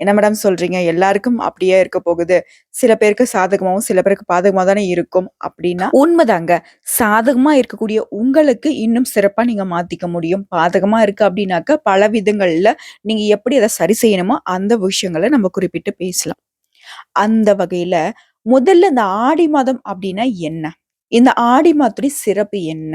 என்ன மேடம் சொல்றீங்க? எல்லாருக்கும் அப்படியே இருக்க போகுது. சில பேருக்கு சாதகமாகவும் சில பேருக்கு பாதகமாக தானே இருக்கும் அப்படின்னா உண்மைதாங்க. சாதகமா இருக்கக்கூடிய உங்களுக்கு இன்னும் சிறப்பா நீங்க மாத்திக்க முடியும். பாதகமா இருக்கு அப்படின்னாக்க பல விதங்கள்ல நீங்க எப்படி அதை சரி செய்யணுமோ அந்த விஷயங்களை நம்ம குறிப்பிட்டு பேசலாம். அந்த வகையில முதல்ல இந்த ஆடி மாதம் அப்படின்னா என்ன? இந்த ஆடி மாதத்துடைய சிறப்பு என்ன?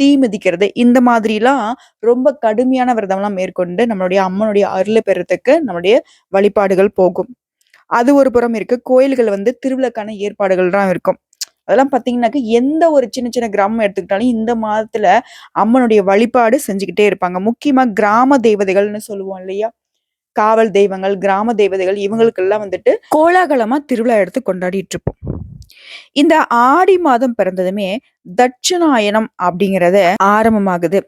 தீ மிதிக்கிறது. இந்த மாதிரிலாம் ரொம்ப கடுமையான விரதம்லாம் மேற்கொண்டு நம்மளுடைய அம்மனுடைய அருளை பெறத்துக்கு நம்மளுடைய வழிபாடுகள் போகும். அது ஒரு புறம் இருக்கு. கோயில்கள் வந்து திருவிழாக்கான ஏற்பாடுகள்லாம் இருக்கும். அதெல்லாம் பார்த்தீங்கன்னாக்க எந்த ஒரு சின்ன சின்ன கிராமம் எடுத்துக்கிட்டாலும் இந்த மாதத்துல அம்மனுடைய வழிபாடு செஞ்சுக்கிட்டே இருப்பாங்க. முக்கியமா கிராம தேவதைகள்னு சொல்லுவோம் இல்லையா? காவல் தெய்வங்கள் கிராம தெய்வதைகள் இவங்களுக்கெல்லாம் வந்துட்டு கோலாகலமா திருவிழா எடுத்து கொண்டாடிட்டு இருப்போம் இந்த ஆடி மாதம் பிறந்ததுமே தட்சிணாயனம் அப்படிங்கறது ஆரம்பமாகுது.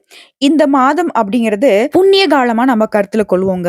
இந்த மாதம் அப்படிங்கிறது புண்ணிய காலமா நம்ம கருத்துல கொள்வோங்க.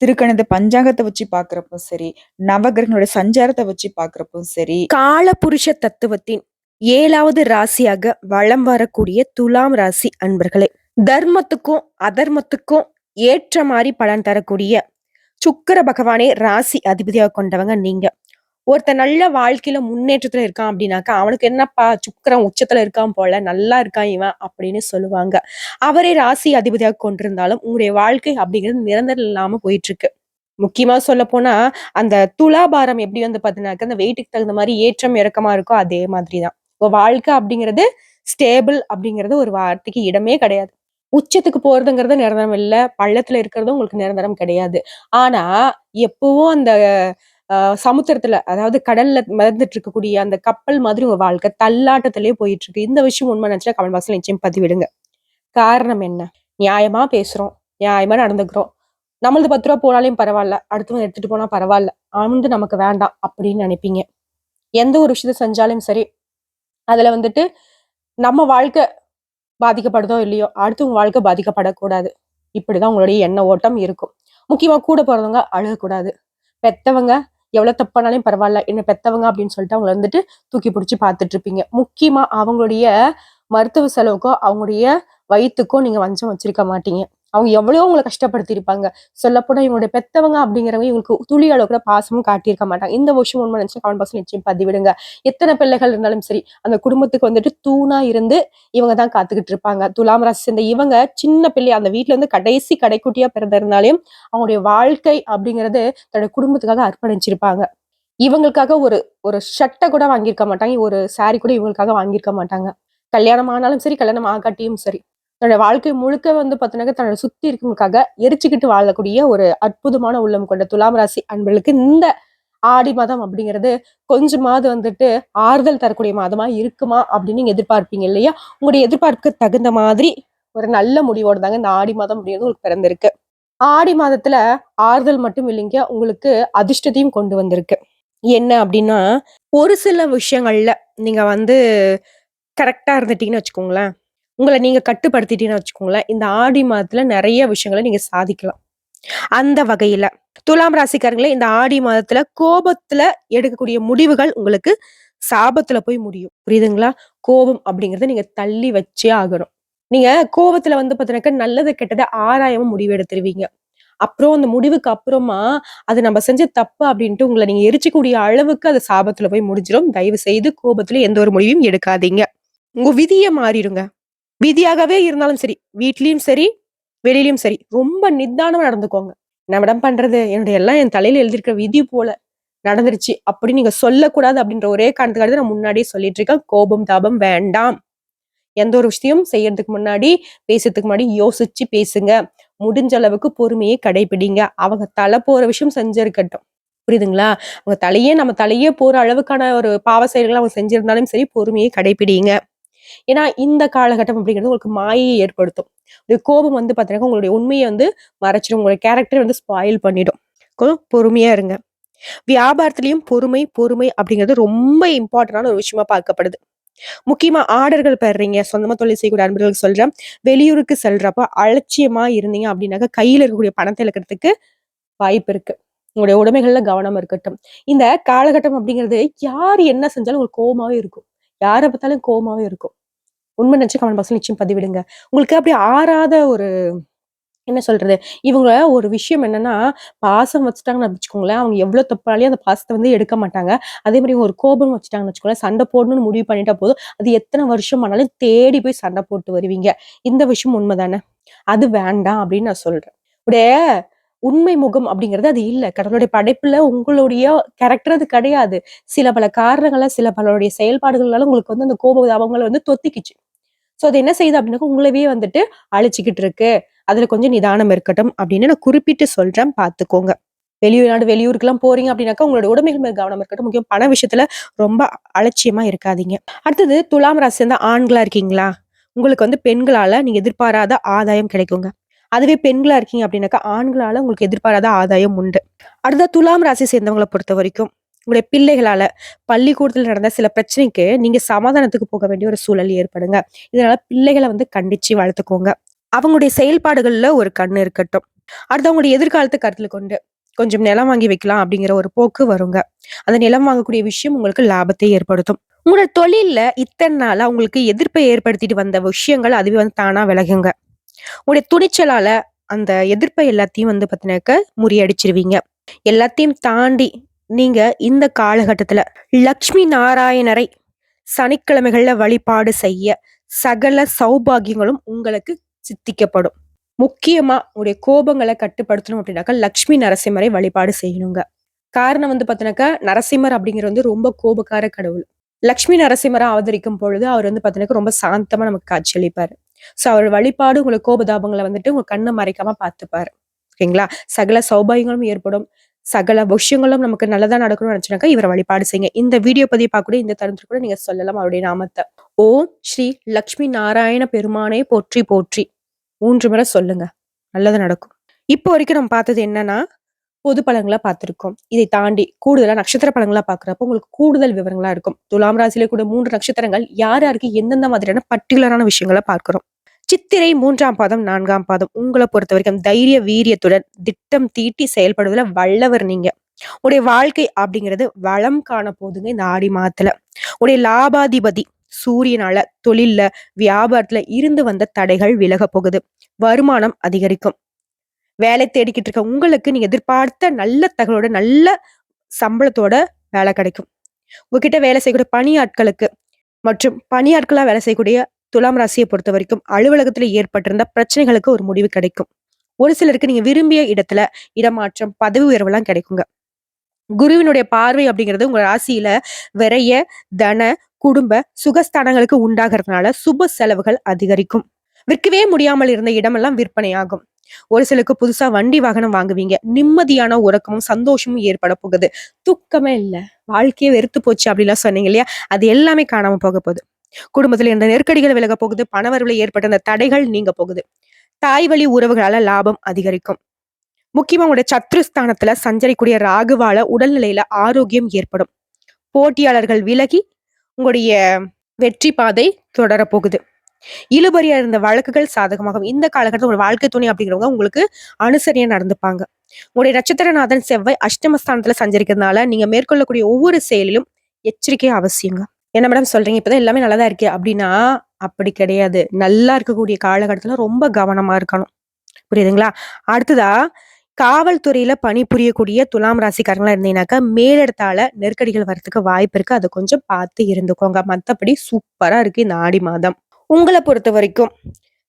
திருக்கணித பஞ்சாங்கத்தை வச்சு பாக்குறப்போ சரி நவகிரகங்களுடைய சஞ்சாரத்தை வச்சு பாக்குறப்பும் சரி கால புருஷ தத்துவத்தின் ஏழாவது ராசியாக வலம் வரக்கூடிய துலாம் ராசி அன்பர்களே தர்மத்துக்கும் அதர்மத்துக்கும் ஏற்ற மாதிரி பலன் தரக்கூடிய சுக்கர பகவானே ராசி அதிபதியாக கொண்டவங்க நீங்க. ஒருத்தன் நல்ல வாழ்க்கையில முன்னேற்றத்துல இருக்கான் அப்படின்னாக்கா அவனுக்கு என்னப்பா சுக்கிரன் உச்சத்துல இருக்கான் போல நல்லா இருக்கான் இவன் அப்படின்னு சொல்லுவாங்க. அவரே ராசி அதிபதியாக கொண்டிருந்தாலும் உங்களுடைய வாழ்க்கை அப்படிங்கிறது நிரந்தரம் இல்லாம போயிட்டு இருக்கு முக்கியமா சொல்ல போனா அந்த துலாபாரம் எப்படி வந்து பாத்தீங்கன்னாக்க அந்த வெயிட்டுக்கு தகுந்த மாதிரி ஏற்றம் இறக்கமா இருக்கோ அதே மாதிரிதான். உங்க வாழ்க்கை அப்படிங்கிறது ஸ்டேபிள் அப்படிங்கிறது ஒரு வார்த்தைக்கு இடமே கிடையாது. உச்சத்துக்கு போறதுங்கிறது நிரந்தரம் இல்ல பள்ளத்துல இருக்கிறதும் உங்களுக்கு நிரந்தரம் கிடையாது. ஆனா எப்பவும் அந்த சமுத்திரத்துல அதாவது கடல்ல மிதந்துட்டு இருக்கக்கூடிய அந்த கப்பல் மாதிரி உங்க வாழ்க்கை தள்ளாட்டத்திலேயே போயிட்டு இருக்கு இந்த விஷயம் உண்மை நினைச்சா கமெண்ட் பாக்ஸ்ல நிச்சயம் பதிவிடுங்க. காரணம் என்ன? நியாயமா பேசுறோம். நியாயமா நடந்துக்கிறோம். நம்மளது பத்து ரூபா போனாலையும் பரவாயில்ல. அடுத்தவங்க எடுத்துட்டு போனா பரவாயில்ல. அவன் நமக்கு வேண்டாம் அப்படின்னு நினைப்பீங்க. எந்த ஒரு விஷயத்த செஞ்சாலும் சரி அதுல வந்துட்டு நம்ம வாழ்க்கை பாதிக்கப்படுதோ இல்லையோ அடுத்தவங்க வாழ்க்கை பாதிக்கப்படக்கூடாது. இப்படிதான் உங்களுடைய எண்ண ஓட்டம் இருக்கும். முக்கியமா கூட பிறந்தவங்க அழுகக்கூடாது. பெத்தவங்க எவ்வளவு தப்பானாலும் பரவாயில்ல என்ன பெத்தவங்க அப்படின்னு சொல்லிட்டு அவங்கள வந்துட்டு தூக்கி பிடிச்சி பார்த்துட்டு இருப்பீங்க. முக்கியமா அவங்களுடைய மருத்துவ செலவுக்கோ அவங்களுடைய வயிற்றுக்கோ நீங்க வஞ்சம் வச்சிருக்க மாட்டீங்க. அவங்க எவ்வளோ உங்களை கஷ்டப்படுத்தியிருப்பாங்க. சொல்லப்போனா இவங்களுடைய பெத்தவங்க அப்படிங்கிறவங்க இவங்களுக்கு துளி அளவு கூட பாசமும் காட்டியிருக்க மாட்டாங்க. இந்த விஷயம் உண்மை நினச்சி கமெண்ட் பாக்ஸ் நிச்சயம் பதிவிடுங்க. எத்தனை பிள்ளைகள் இருந்தாலும் சரி அந்த குடும்பத்துக்கு வந்துட்டு தூணா இருந்து இவங்க தான் காத்துக்கிட்டு இருப்பாங்க. துலாம் ராசி சேர்ந்த இவங்க சின்ன பிள்ளை அந்த வீட்ல இருந்து கடைசி கடைக்குட்டியா பிறந்திருந்தாலும் அவங்களுடைய வாழ்க்கை அப்படிங்கிறது தன்னுடைய குடும்பத்துக்காக அர்ப்பணிச்சிருப்பாங்க. இவங்களுக்காக ஒரு ஒரு ஷர்ட்டை கூட வாங்கியிருக்க மாட்டாங்க. ஒரு சாரி கூட இவங்களுக்காக வாங்கியிருக்க மாட்டாங்க. கல்யாணம் ஆனாலும் சரி கல்யாணம் ஆகாட்டியும் சரி. தன்னோட வாழ்க்கை முழுக்க வந்து பார்த்தோன்னாக்க தன்னோட சுத்தி இருக்கவங்களுக்காக எரிச்சுக்கிட்டு வாழக்கூடிய ஒரு அற்புதமான உள்ளம் கொண்ட துலாம் ராசி அன்பர்களுக்கு இந்த ஆடி மாதம் அப்படிங்கிறது கொஞ்சமாவது வந்துட்டு ஆறுதல் தரக்கூடிய மாதமா இருக்குமா அப்படின்னு நீங்க எதிர்பார்ப்பீங்க இல்லையா? உங்களுடைய எதிர்பார்ப்புக்கு தகுந்த மாதிரி ஒரு நல்ல முடிவோடு தாங்க இந்த ஆடி மாதம் அப்படிங்கிறது உங்களுக்கு பிறந்திருக்கு. ஆடி மாதத்துல ஆறுதல் மட்டும் இல்லைங்க உங்களுக்கு அதிர்ஷ்டத்தையும் கொண்டு வந்திருக்கு. என்ன அப்படின்னா ஒரு சில விஷயங்கள்ல நீங்க வந்து கரெக்டா இருந்துட்டீங்கன்னு வச்சுக்கோங்களேன். உங்களை நீங்க கட்டுப்படுத்திட்டீங்கன்னு வச்சுக்கோங்களேன் இந்த ஆடி மாதத்துல நிறைய விஷயங்களை நீங்க சாதிக்கலாம். அந்த வகையில துலாம் ராசிக்காரங்களே இந்த ஆடி மாதத்துல கோபத்துல எடுக்கக்கூடிய முடிவுகள் உங்களுக்கு சாபத்துல போய் முடியும். புரியுதுங்களா? கோபம் அப்படிங்கறத நீங்க தள்ளி வச்சே ஆகணும். நீங்க கோபத்துல வந்து பாத்தீங்கன்னாக்க நல்லது கெட்டதை ஆராயமும் முடிவு எடுத்துருவீங்க. அப்புறம் அந்த முடிவுக்கு அப்புறமா அது நம்ம செஞ்ச தப்பு அப்படின்ட்டு உங்களை நீங்க எரிச்சக்கூடிய அளவுக்கு அது சாபத்துல போய் முடிஞ்சிடும் தயவு செய்து கோபத்துல எந்த ஒரு முடிவையும் எடுக்காதீங்க. உங்க விதியை மாறிடுங்க. விதியாகவே இருந்தாலும் சரி வீட்லயும் சரி வெளியிலயும் சரி ரொம்ப நிதானமா நடந்துக்கோங்க. என்ன மேடம் பண்றது என்னுடைய எல்லாம் என் தலையில எழுதியிருக்கிற விதி போல நடந்துருச்சு அப்படி நீங்க சொல்லக்கூடாது அப்படின்ற ஒரே காரணத்துக்காக நான் முன்னாடியே சொல்லிட்டு இருக்கேன் கோபம் தாபம் வேண்டாம். எந்த ஒரு விஷயம் செய்யறதுக்கு முன்னாடி பேசுறதுக்கு முன்னாடி யோசிச்சு பேசுங்க. முடிஞ்ச அளவுக்கு பொறுமையை கடைபிடிங்க அவங்க தலை போற விஷயம் செஞ்சிருக்கட்டும். புரியுதுங்களா? அவங்க தலையே நம்ம தலையே போற அளவுக்கான ஒரு பாவ செயல்களை அவங்க செஞ்சிருந்தாலும் சரி பொறுமையை கடைபிடிங்க ஏன்னா இந்த காலகட்டம் அப்படிங்கிறது உங்களுக்கு மாயை ஏற்படுத்தும். ஒரு கோபம் வந்து பார்த்தீங்கன்னா உங்களுடைய உண்மையை வந்து மறைச்சிடும் உங்களுடைய கேரக்டர் வந்து ஸ்பாயில் பண்ணிடும். பொறுமையா இருங்க. வியாபாரத்திலையும் பொறுமை பொறுமை அப்படிங்கிறது ரொம்ப இம்பார்ட்டன்டான ஒரு விஷயமா பார்க்கப்படுது. முக்கியமா ஆர்டர்கள் பெறுறீங்க சொந்தமா தொழில் செய்யக்கூடிய அன்பர்களுக்கு சொல்றேன். வெளியூருக்கு செல்றப்ப அலட்சியமா இருந்தீங்க அப்படின்னாக்கா கையில இருக்கக்கூடிய பணத்தை இழக்கிறதுக்கு வாய்ப்பு இருக்கு. உங்களுடைய உடைமைகள்ல கவனம் இருக்கட்டும். இந்த காலகட்டம் அப்படிங்கிறது யார் என்ன செஞ்சாலும் உங்களுக்கு கோபமாவே இருக்கும். யாரை பார்த்தாலும் கோபமாவே இருக்கும். உண்மை நினச்சி கமெண்ட் பாக்ஸ்ல நிச்சயம் பதிவிடுங்க. உங்களுக்கு அப்படி ஆறாத ஒரு என்ன சொல்றது? இவங்க ஒரு விஷயம் என்னன்னா பாசம் வச்சுட்டாங்கன்னு வச்சுக்கோங்களேன் அவங்க எவ்வளவு தப்பாலையும் அந்த பாசத்தை வந்து எடுக்க மாட்டாங்க. அதே மாதிரி ஒரு கோபம் வச்சுட்டாங்கன்னு வச்சுக்கோங்களேன் சண்டை போடணும்னு முடிவு பண்ணிட்டா போதும். அது எத்தனை வருஷம் ஆனாலும் தேடி போய் சண்டை போட்டு வருவீங்க. இந்த விஷயம் உண்மைதானே? அது வேண்டாம் அப்படின்னு நான் சொல்றேன். உடைய உண்மை முகம் அப்படிங்கிறது அது இல்ல. கடவுளுடைய படைப்புல உங்களுடைய கேரக்டர் அது கிடையாது. சில பல காரணங்கள சில பலருடைய செயல்பாடுகளால உங்களுக்கு வந்து அந்த கோப தாபங்கள் வந்து தொத்திக்கிச்சு. ஸோ அது என்ன செய்யுது அப்படின்னாக்கா உங்களவே வந்துட்டு அழிச்சிக்கிட்டு இருக்கு. அதுல கொஞ்சம் நிதானம் இருக்கட்டும் அப்படின்னு நான் குறிப்பிட்டு சொல்றேன். பார்த்துக்கோங்க. வெளிநாடு வெளியூருக்குலாம் போறீங்க அப்படின்னாக்கா உங்களோட உடமைகள் மேல் கவனம் இருக்கட்டும். முக்கியம் பண விஷயத்துல ரொம்ப அலட்சியமா இருக்காதீங்க. அடுத்தது துலாம் ராசி சேர்ந்த ஆண்களா இருக்கீங்களா? உங்களுக்கு வந்து பெண்களால நீங்க எதிர்பாராத ஆதாயம் கிடைக்குங்க. அதுவே பெண்களா இருக்கீங்க அப்படின்னாக்கா ஆண்களால உங்களுக்கு எதிர்பாராத ஆதாயம் உண்டு. அடுத்த துலாம் ராசி சேர்ந்தவங்களை பொறுத்த வரைக்கும். உங்களுடைய பிள்ளைகளால பள்ளிக்கூடத்தில் நடந்த சில பிரச்சனைக்கு நீங்க சமாதானத்துக்கு போக வேண்டிய ஒரு சூழல் ஏற்படுங்க. இதனால பிள்ளைகளை வந்து கண்டிச்சு வளர்த்துக்கோங்க. அவங்களுடைய செயல்பாடுகள்ல ஒரு கண்ணு இருக்கட்டும். அடுத்து அவங்களுடைய எதிர்காலத்தை கருத்தில் கொண்டு கொஞ்சம் நிலம் வாங்கி வைக்கலாம் அப்படிங்கிற ஒரு போக்கு வருங்க. அந்த நிலம் வாங்கக்கூடிய விஷயம் உங்களுக்கு லாபத்தை ஏற்படுத்தும். உங்களோட தொழிலில் இத்தனை நாள் அவங்களுக்கு எதிர்ப்பை ஏற்படுத்திட்டு வந்த விஷயங்கள் அதுவே வந்து தானா விலகுங்க. உங்களுடைய துணிச்சலால அந்த எதிர்ப்பை எல்லாத்தையும் வந்து பார்த்தீங்கன்னாக்க முறியடிச்சிருவீங்க. எல்லாத்தையும் தாண்டி நீங்க இந்த காலகட்டத்துல லக்ஷ்மி நாராயணரை சனிக்கிழமைகள்ல வழிபாடு செய்ய சகல சௌபாகியங்களும் உங்களுக்கு சித்திக்கப்படும். முக்கியமா உங்களுடைய கோபங்களை கட்டுப்படுத்தணும் அப்படின்னாக்கா லக்ஷ்மி நரசிம்மரை வழிபாடு செய்யணுங்க. காரணம் வந்து பார்த்தீங்கன்னாக்கா நரசிம்மர் அப்படிங்கிறது வந்து ரொம்ப கோபக்கார கடவுள். லக்ஷ்மி நரசிம்மரை அவதரிக்கும் பொழுது அவர் வந்து பார்த்தீங்கன்னா ரொம்ப சாந்தமா நமக்கு காட்சியளிப்பாரு ஸோ அவர் வழிபாடு உங்களுக்கு கோபதாபங்களை வந்துட்டு உங்க கண்ணை மறைக்காம பார்த்துப்பாரு. ஓகேங்களா சகல சௌபாகியங்களும் ஏற்படும். சகல விஷயங்களும் நமக்கு நல்லதா நடக்கணும்னு நினைச்சாக்கா இவரை வழிபாடு செய்யுங்க. இந்த வீடியோ பதிவு பார்க்கக்கூடிய இந்த தருணத்தில் கூட நீங்க சொல்லலாம் அவருடைய நாமத்தை. ஓம் ஸ்ரீ லக்ஷ்மி நாராயண பெருமானே போற்றி போற்றி. மூன்று முறை சொல்லுங்க. நல்லது நடக்கும். இப்போ வரைக்கும் நம்ம பார்த்தது என்னன்னா பொது பழங்களை பார்த்துருக்கோம். இதை தாண்டி கூடுதலா நட்சத்திர பழங்களா பாக்குறப்ப உங்களுக்கு கூடுதல் விவரங்களா இருக்கும். துலாம் ராசியில கூட மூன்று நட்சத்திரங்கள் யார் யாருக்கு எந்தெந்த மாதிரியான பர்டிகுலரான விஷயங்களை பார்க்குறோம். சித்திரை மூன்றாம் பாதம் நான்காம் பாதம். உங்களை பொறுத்த வரைக்கும் தைரிய வீரியத்துடன் திட்டம் தீட்டி செயல்படுவதில் வல்லவர் நீங்க. உடைய வாழ்க்கை அப்படிங்கிறது வளம் காண போதுங்க இந்த ஆடி மாதத்துல. உடைய லாபாதிபதி சூரியனால தொழில்ல வியாபாரத்துல இருந்து வந்த தடைகள் விலக போகுது. வருமானம் அதிகரிக்கும். வேலை தேடிக்கிட்டு இருக்க உங்களுக்கு நீங்க எதிர்பார்த்த நல்ல தகவலோட நல்ல சம்பளத்தோட வேலை கிடைக்கும். உங்ககிட்ட வேலை செய்யக்கூடிய பணியாட்களுக்கு மற்றும் பணியாட்களா வேலை செய்யக்கூடிய துலாம் ராசியை பொறுத்த வரைக்கும் அலுவலகத்துல ஏற்பட்டிருந்த பிரச்சனைகளுக்கு ஒரு முடிவு கிடைக்கும். ஒரு சிலருக்கு நீங்க விரும்பிய இடத்துல இடமாற்றம் பதவி உயர்வெல்லாம் கிடைக்குங்க. குருவினுடைய பார்வை அப்படிங்கிறது உங்க ராசியில விரைய தன குடும்ப சுகஸ்தானங்களுக்கு உண்டாகிறதுனால சுப செலவுகள் அதிகரிக்கும். விற்கவே முடியாமல் இருந்த இடமெல்லாம் விற்பனையாகும் ஒரு சிலருக்கு புதுசா வண்டி வாகனம் வாங்குவீங்க. நிம்மதியான உறக்கமும் சந்தோஷமும் ஏற்பட போகுது. தூக்கமே இல்ல. வாழ்க்கையே வெறுத்து போச்சு அப்படிலாம் சொன்னீங்க இல்லையா? அது எல்லாமே காணாம போக போகுது. குடும்பத்தில் இருந்த நெருக்கடிகள் விலக போகுது பணவரவில் ஏற்பட்ட அந்த தடைகள் நீங்க போகுது. தாய் வழி உறவுகளால லாபம் அதிகரிக்கும். முக்கியமா உங்களுடைய சத்ருஸ்தானத்துல சஞ்சரிக்கூடிய ராகுவால உடல்நிலையில ஆரோக்கியம் ஏற்படும். போட்டியாளர்கள் விலகி உங்களுடைய வெற்றி பாதை தொடரப்போகுது இழுபறியா இருந்த வழக்குகள் சாதகமாகும். இந்த காலகட்டத்தில் உங்க வாழ்க்கை துணை அப்படிங்கிறவங்க உங்களுக்கு அனுசரியா நடந்துப்பாங்க. உங்களுடைய நட்சத்திரநாதன் செவ்வாய் அஷ்டமஸ்தானத்துல சஞ்சரிக்கிறதுனால நீங்க மேற்கொள்ளக்கூடிய ஒவ்வொரு செயலிலும் எச்சரிக்கை அவசியங்க. என்ன மேடம் சொல்றீங்க? இப்பதான் எல்லாமே நல்லதா இருக்கு. அப்படின்னா அப்படி கிடையாது. நல்லா இருக்கக்கூடிய காலகட்டத்துல ரொம்ப கவனமா இருக்கணும். புரியுதுங்களா? அடுத்ததா காவல்துறையில பணிபுரியக்கூடிய துலாம் ராசிக்காரங்களா இருந்தீங்கன்னாக்கா மேலிடத்தால நெருக்கடிகள் வர்றதுக்கு வாய்ப்பு இருக்கு. அதை கொஞ்சம் பார்த்து இருந்துக்கோங்க. மத்தபடி சூப்பரா இருக்கு இந்த ஆடி மாதம். உங்களை பொறுத்த வரைக்கும்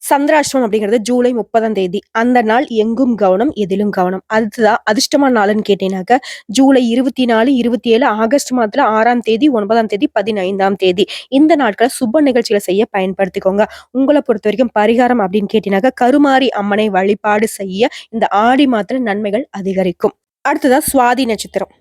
சந்திராஷ்டமம் அப்படிங்கிறது ஜூலை முப்பதாம் தேதி. அந்த நாள் எங்கும் கவனம் எதிலும் கவனம். அதுதான் அதிர்ஷ்டமான நாள்னு கேட்டீங்கன்னாக்க ஜூலை இருபத்தி நாலு இருபத்தி ஏழு ஆகஸ்ட் மாதத்துல ஆறாம் தேதி ஒன்பதாம் தேதி பதினைந்தாம் தேதி. இந்த நாட்களை சுப நிகழ்ச்சிகளை செய்ய பயன்படுத்திக்கோங்க. உங்களை பொறுத்த வரைக்கும் பரிகாரம் அப்படின்னு கேட்டீங்கன்னாக்க கருமாரி அம்மனை வழிபாடு செய்ய இந்த ஆடி மாதத்துல நன்மைகள் அதிகரிக்கும். அடுத்ததா சுவாதி நட்சத்திரம்.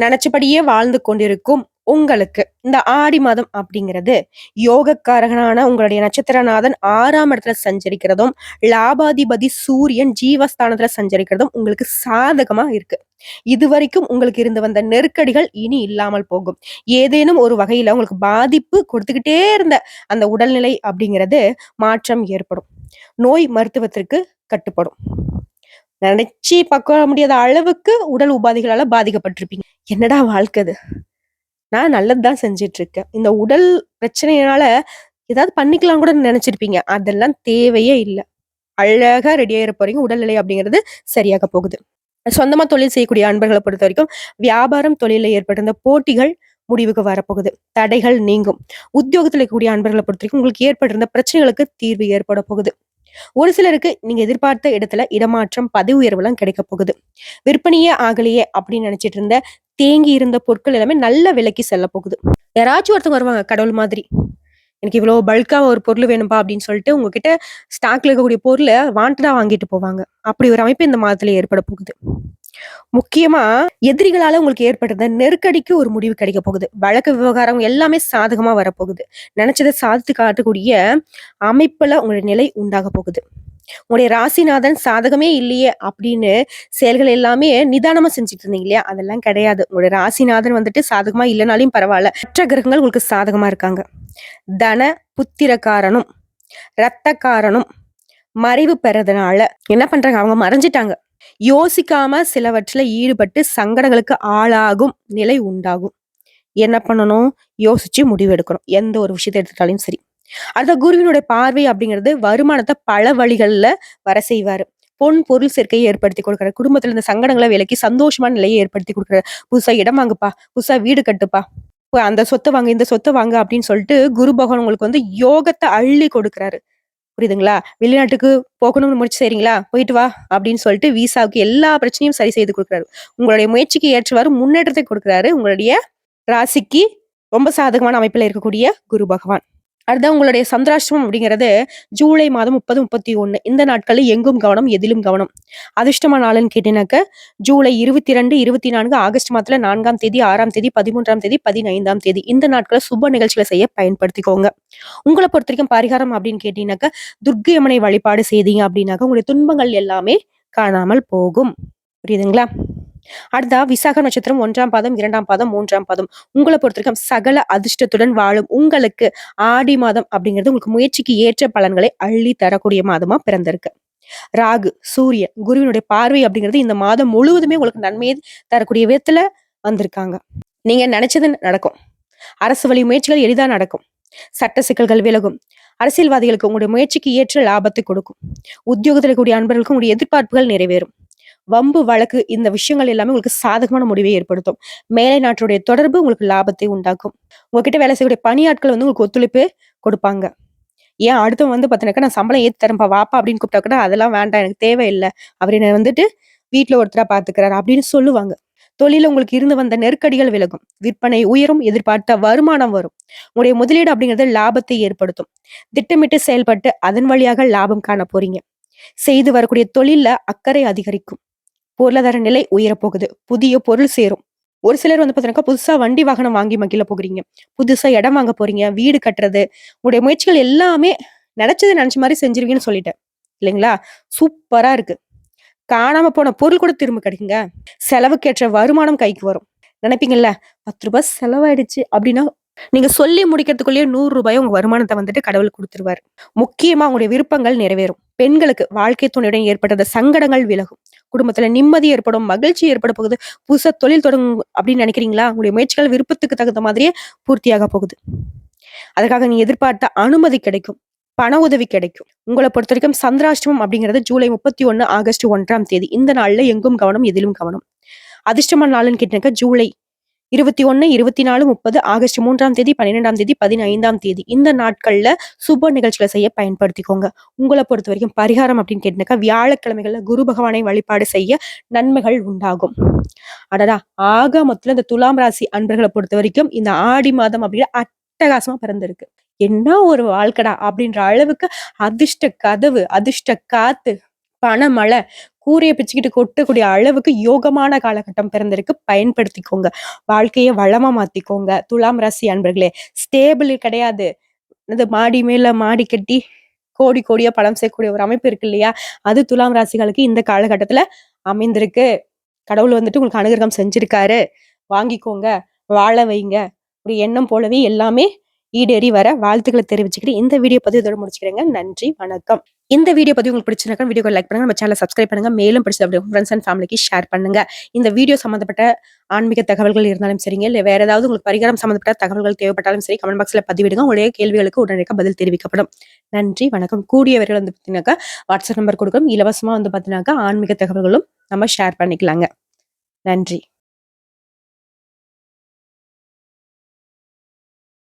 நினைச்சபடியே வாழ்ந்து கொண்டிருக்கும் உங்களுக்கு இந்த ஆடி மாதம் அப்படிங்கிறது யோகக்காரகனான உங்களுடைய நட்சத்திரநாதன் ஆறாம் இடத்துல சஞ்சரிக்கிறதும் லாபாதிபதி சூரியன் ஜீவஸ்தானத்துல சஞ்சரிக்கிறதும் உங்களுக்கு சாதகமா இருக்கு. இதுவரைக்கும் உங்களுக்கு இருந்து வந்த நெருக்கடிகள் இனி இல்லாமல் போகும். ஏதேனும் ஒரு வகையில உங்களுக்கு பாதிப்பு கொடுத்துக்கிட்டே இருந்த அந்த உடல்நிலை அப்படிங்கிறது மாற்றம் ஏற்படும். நோய் மருத்துவத்திற்கு கட்டுப்படும். நினைச்சு பார்க்க முடியாத அளவுக்கு உடல் உபாதைகளால பாதிக்கப்பட்டிருப்பீங்க. என்னடா வாழ்க்கை நான் நான் நல்லதுதான் செஞ்சிட்டு இருக்கேன் இந்த உடல் பிரச்சனையினால ஏதாவது பண்ணிக்கலாம் கூட நினைச்சிருப்பீங்க. அதெல்லாம் தேவையே இல்லை. அழகா ரெடி ஆகிற போறீங்க. உடல்நிலை அப்படிங்கிறது சரியாக போகுது. சொந்தமா தொழில் செய்யக்கூடிய அன்பர்களை பொறுத்த வரைக்கும் வியாபாரம் தொழிலில் ஏற்பட்டிருந்த போட்டிகள் முடிவுக்கு வரப்போகுது. தடைகள் நீங்கும். உத்தியோகத்தில் இருக்கக்கூடிய அன்பர்களை பொறுத்த வரைக்கும் உங்களுக்கு ஏற்பட்டிருந்த பிரச்சனைகளுக்கு தீர்வு ஏற்பட போகுது. ஒரு சிலருக்கு நீங்க எதிர்பார்த்த இடத்துல இடமாற்றம் பதவி உயர்வுலாம் கிடைக்க போகுது. விற்பனையே ஆகலையே அப்படின்னு நினைச்சிட்டு இருந்த தேங்கி இருந்த பொருட்கள் எல்லாமே நல்ல விலைக்கு செல்ல போகுது. யாராச்சும் ஒருத்தவங்க வருவாங்க கடவுள் மாதிரி. எனக்கு இவ்வளோ பல்காக ஒரு பொருள் வேணும்பா அப்படின்னு சொல்லிட்டு உங்ககிட்ட ஸ்டாக்ல இருக்கக்கூடிய பொருளை வாண்டடா வாங்கிட்டு போவாங்க. அப்படி ஒரு அமைப்பு இந்த மாதத்துல ஏற்பட போகுது. முக்கியமா எதிரிகளால உங்களுக்கு ஏற்பட்டிருந்த நெருக்கடிக்கு ஒரு முடிவு கிடைக்க போகுது. வழக்கு விவகாரம் எல்லாமே சாதகமா வரப்போகுது. நினைச்சதை சாதித்து காட்டக்கூடிய அமைப்புல உங்களுடைய நிலை உண்டாக போகுது. உங்களுடைய ராசிநாதன் சாதகமே இல்லையே அப்படின்னு செயல்கள் எல்லாமே நிதானமா செஞ்சுட்டு இருந்தீங்க இல்லையா? அதெல்லாம் கிடையாது. உங்களுடைய ராசிநாதன் வந்துட்டு சாதகமா இல்லைனாலையும் பரவாயில்ல. மற்ற கிரகங்கள் உங்களுக்கு சாதகமா இருக்காங்க. தன புத்திரக்காரனும் ரத்தக்காரனும் மறைவு பெறதுனால என்ன பண்றாங்க? அவங்க மறைஞ்சிட்டாங்க. யோசிக்காம சிலவற்றில் ஈடுபட்டு சங்கடங்களுக்கு ஆளாகும் நிலை உண்டாகும். என்ன பண்ணணும்? யோசிச்சு முடிவெடுக்கணும். எந்த ஒரு விஷயத்தை எடுத்துட்டாலும் சரி. அடுத்த குருவினுடைய பார்வை அப்படிங்கிறது வருமானத்தை பல வழிகள்ல வர செய்வாரு. பொன் பொருள் சேர்க்கையை ஏற்படுத்தி கொடுக்குறாரு குடும்பத்துல இந்த சங்கடங்களை விலக்கி சந்தோஷமான நிலையை ஏற்படுத்தி கொடுக்குறாரு புதுசா இடம் வாங்குப்பா புதுசா வீடு கட்டுப்பா அந்த சொத்தை வாங்க இந்த சொத்தை வாங்க அப்படின்னு சொல்லிட்டு குரு பகவான் உங்களுக்கு வந்து யோகத்தை அள்ளி கொடுக்குறாரு. புரியுதுங்களா? வெளிநாட்டுக்கு போகணும்னு முடிச்சு சரிங்களா போயிட்டு வா அப்படின்னு சொல்லிட்டு விசாவுக்கு எல்லா பிரச்சனையும் சரி செய்து கொடுக்குறாரு. உங்களுடைய முயற்சிக்கு ஏற்றவாறு முன்னேற்றத்தை கொடுக்குறாரு. உங்களுடைய ராசிக்கு ரொம்ப சாதகமான அமைப்பில் இருக்கக்கூடிய குரு பகவான். அடுத்த உங்களுடைய சந்திராஷ்டிரமம் அப்படிங்கிறது ஜூலை மாதம் முப்பது முப்பத்தி ஒன்று இந்த நாட்களில் எங்கும் கவனம் எதிலும் கவனம். அதிர்ஷ்டமான நாளுன்னு கேட்டீங்கன்னாக்க ஜூலை இருபத்தி ரெண்டு இருபத்தி நான்கு ஆகஸ்ட் மாதத்துல நான்காம் தேதி ஆறாம் தேதி பதிமூன்றாம் தேதி பதினைந்தாம் தேதி. இந்த நாட்களை சுப நிகழ்ச்சிகளை செய்ய பயன்படுத்திக்கோங்க. உங்களை பொறுத்த வரைக்கும் பரிகாரம் அப்படின்னு கேட்டீங்கன்னாக்க துர்க்கையம்மனை வழிபாடு செய்தீங்க அப்படின்னாக்க உங்களுடைய துன்பங்கள் எல்லாமே காணாமல் போகும். புரியுதுங்களா? அடுத்தா விசாக நட்சத்திரம் ஒன்றாம் பாதம் இரண்டாம் பாதம் மூன்றாம் பாதம். உங்களை பொறுத்தவரைக்கும் சகல அதிர்ஷ்டத்துடன் வாழும். உங்களுக்கு ஆடி மாதம் அப்படிங்கிறது உங்களுக்கு முயற்சிக்கு ஏற்ற பலன்களை அள்ளி தரக்கூடிய மாதமா பிறந்திருக்கு. ராகு சூரியன் குருவினுடைய பார்வை அப்படிங்கிறது இந்த மாதம் முழுவதுமே உங்களுக்கு நன்மையை தரக்கூடிய விதத்துல வந்திருக்காங்க. நீங்க நினைச்சது நடக்கும். அரசு வழி முயற்சிகள் எளிதா நடக்கும். சட்ட சிக்கல்கள் விலகும். அரசியல்வாதிகளுக்கு உங்களுடைய முயற்சிக்கு ஏற்ற லாபத்தை கொடுக்கும். உத்தியோகத்தில் கூடிய அன்பர்களுக்கு உங்களுடைய எதிர்பார்ப்புகள் நிறைவேறும். வம்பு வழக்கு இந்த விஷயங்கள் எல்லாமே உங்களுக்கு சாதகமான முடிவை ஏற்படுத்தும். மேலை நாட்டுடைய தொடர்பு உங்களுக்கு லாபத்தை உண்டாக்கும். உங்ககிட்ட வேலை செய்யக்கூடிய பணியாட்கள் வந்து உங்களுக்கு ஒத்துழைப்பு கொடுப்பாங்க. ஏன் அடுத்தவன் வந்து பார்த்தீங்கன்னாக்கா நான் சம்பளம் ஏற்றி தரேன்ப்பா வாப்பா அப்படின்னு கூப்பிட்டா கூட அதெல்லாம் வேண்டாம் எனக்கு தேவையில்லை. அவர் என்னை வந்துட்டு வீட்டுல ஒருத்தரா பாத்துக்கிறாரு அப்படின்னு சொல்லுவாங்க. தொழில உங்களுக்கு இருந்து வந்த நெருக்கடிகள் விலகும். விற்பனை உயரும் எதிர்பார்த்த வருமானம் வரும். உங்களுடைய முதலீடு அப்படிங்கிறது லாபத்தை ஏற்படுத்தும். திட்டமிட்டு செயல்பட்டு அதன் வழியாக லாபம் காண போறீங்க. செய்து வரக்கூடிய தொழில்ல அக்கறை அதிகரிக்கும். பொருளாதார நிலை உயரப்போகுது. புதிய பொருள் சேரும். ஒரு சிலர் வந்து பார்த்தீங்கன்னா புதுசாக வண்டி வாகனம் வாங்கி மகிழ போகிறீங்க. புதுசாக இடம் வாங்க போறீங்க. வீடு கட்டுறது. உங்களுடைய முயற்சிகள் எல்லாமே நினைச்சது நினைச்ச மாதிரி செஞ்சிருவீங்கன்னு சொல்லிட்டேன். இல்லைங்களா? சூப்பரா இருக்கு. காணாம போன பொருள் கூட திரும்ப கிடைக்குங்க. செலவுக்கேற்ற வருமானம் கைக்கு வரும். நினைப்பீங்கல்ல? பத்து ரூபாய் செலவாயிடுச்சு அப்படின்னா நீங்க சொல்லி முடிக்கிறதுக்குள்ளேயே நூறு ரூபாய் உங்க வருமானத்தை வந்துட்டு கடவுள் கொடுத்துருவாரு. முக்கியமா உங்களுடைய விருப்பங்கள் நிறைவேறும். பெண்களுக்கு வாழ்க்கை துணையுடன் ஏற்பட்ட சங்கடங்கள் விலகும். குடும்பத்துல நிம்மதி ஏற்படும் மகிழ்ச்சி ஏற்பட போகுது. புதுசா தொழில் தொடங்கும் அப்படின்னு நினைக்கிறீங்களா? உங்களுடைய முயற்சிகள் விருப்பத்துக்கு தகுந்த மாதிரியே பூர்த்தியாக போகுது. அதுக்காக நீ எதிர்பார்த்த அனுமதி கிடைக்கும் பண உதவி கிடைக்கும். உங்களை பொறுத்த வரைக்கும் சந்திராஷ்டமம் அப்படிங்கிறது ஜூலை முப்பத்தி ஒன்னு ஆகஸ்ட் ஒன்றாம் தேதி. இந்த நாள்ல எங்கும் கவனம் எதிலும் கவனம். அதிர்ஷ்டமான நாளுன்னு கேட்டீங்க ஜூலை இருபத்தி ஒன்று இருபத்தி நாலு முப்பது ஆகஸ்ட் மூன்றாம் தேதி பன்னிரெண்டாம் தேதி பதினைந்தாம் தேதி இந்த நாட்கள்ல சுப நிகழ்ச்சிகளை செய்ய பயன்படுத்திக்கோங்க. உங்களை பொறுத்த வரைக்கும் பரிகாரம் அப்படின்னு கேட்டினாக்கா வியாழக்கிழமைகளில் குரு பகவானை வழிபாடு செய்ய நன்மைகள் உண்டாகும். அடடா ஆக மொத்தத்தில் இந்த துலாம் ராசி அன்பர்களை பொறுத்த வரைக்கும் இந்த ஆடி மாதம் அப்படின்னு அட்டகாசமா பிறந்திருக்கு. என்ன ஒரு வாழ்க்கடா அப்படின்ற அளவுக்கு அதிர்ஷ்ட கதவு அதிர்ஷ்ட காத்து பணமழை கூரையை பிச்சுக்கிட்டு கொட்டக்கூடிய அளவுக்கு யோகமான காலகட்டம் பிறந்திருக்கு. பயன்படுத்திக்கோங்க. வாழ்க்கையை வளமா மாத்திக்கோங்க. துலாம் ராசி அன்பர்களே ஸ்டேபிள் கிடையாது. இந்த மாடி மேல மாடி கட்டி கோடி கோடியா பணம் செய்யக்கூடிய ஒரு அமைப்பு இருக்கு இல்லையா? அது துலாம் ராசிகளுக்கு இந்த காலகட்டத்துல அமைந்திருக்கு. கடவுள் வந்துட்டு உங்களுக்கு அனுகிரகம் செஞ்சிருக்காரு. வாங்கிக்கோங்க. வாழ வைங்க. ஒரு எண்ணம் போலவே எல்லாமே ஈடேறி வர வாழ்த்துக்களை தெரிவிச்சுக்கிட்டு இந்த வீடியோ பதிவு இதோட முடிச்சுக்கிறேங்க. நன்றி வணக்கம். இந்த வீடியோ பதிவு உங்களுக்கு பிடிச்சிருக்கா வீடியோ லைக் பண்ணுங்க. நம்ம சேனல் சப்ஸ்கிரைப் பண்ணுங்க. மேலும் பிடிச்சது அப்படி ஃப்ரெண்ட்ஸ் அண்ட் ஃபேமிலிக்கு ஷேர் பண்ணுங்க. இந்த வீடியோ சம்மந்தப்பட்ட ஆன்மீக தகவல்கள் இருந்தாலும் சரிங்க. இல்லை வேற ஏதாவது உங்களுக்கு பரிகாரம் சம்மந்தப்பட்ட தகவல்கள் தேவைப்பட்டாலும் சரி கமெண்ட் பாக்ஸ்ல பதிவிடுங்க. உங்களுடைய கேள்விகளுக்கு உடனடியாக பதில் தெரிவிக்கப்படும். நன்றி வணக்கம். கூடிய வந்து பார்த்தீங்கன்னாக்கா வாட்ஸ்அப் நம்பர் கொடுக்கும் இலவசமா வந்து பார்த்தீங்கன்னாக்கா ஆன்மீக தகவல்களும் நம்ம ஷேர் பண்ணிக்கலாங்க. நன்றி.